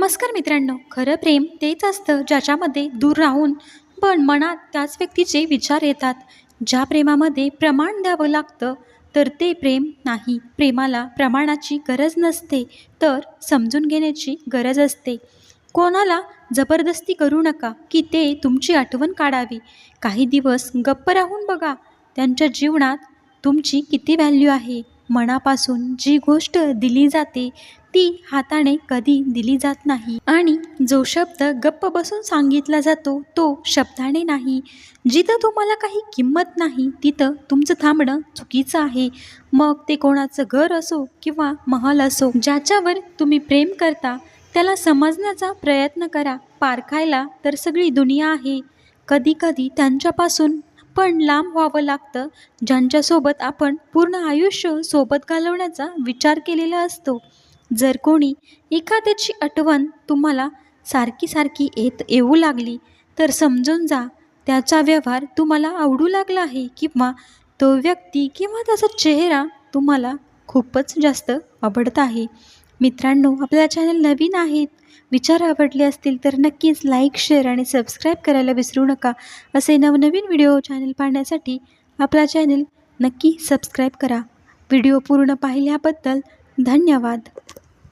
नमस्कार मित्रांनो खरं प्रेम तेच असतं ज्याच्यामध्ये दूर राहून पण मनात त्याच व्यक्तीचे विचार येतात. ज्या प्रेमामध्ये प्रमाण द्यावं लागतं तर ते प्रेम नाही. प्रेमाला प्रमाणाची गरज नसते तर समजून घेण्याची गरज असते. कोणाला जबरदस्ती करू नका की ते तुमची आठवण काढावी. काही दिवस गप्प राहून बघा त्यांच्या जीवनात तुमची किती व्हॅल्यू आहे. मनापासून जी गोष्ट दिली जाते ती हाताने कधी दिली जात नाही. आणि जो शब्द गप्प बसून सांगितला जातो तो शब्दाने नाही. जिथं तुम्हाला काही किंमत नाही तिथं तुमचं थांबणं चुकीचं आहे. मग ते कोणाचं घर असो किंवा महल असो ज्याच्यावर तुम्ही प्रेम करता त्याला समजण्याचा प्रयत्न करा. पारखायला तर सगळी दुनिया आहे. कधीकधी त्यांच्यापासून पण लांब व्हावं लागतं. ज्यांच्यासोबत आपण पूर्ण आयुष्य सोबत घालवण्याचा विचार केलेला असतो. जर कोणी एखाद्याची आठवण तुम्हाला सारखी सारखी येत येऊ लागली तर समजून जा त्याचा व्यवहार तुम्हाला आवडू लागला आहे किंवा तो व्यक्ती किंवा त्याचा चेहरा तुम्हाला खूपच जास्त आवडत आहे. मित्रांनो आपल्या चॅनल नवीन आहेत विचार आवडले असतील तर नक्कीच लाईक शेअर आणि सबस्क्राईब करायला विसरू नका. असे नवनवीन व्हिडिओ चॅनल पाहण्यासाठी आपला चॅनल नक्की सबस्क्राईब करा. व्हिडिओ पूर्ण पाहिल्याबद्दल धन्यवाद.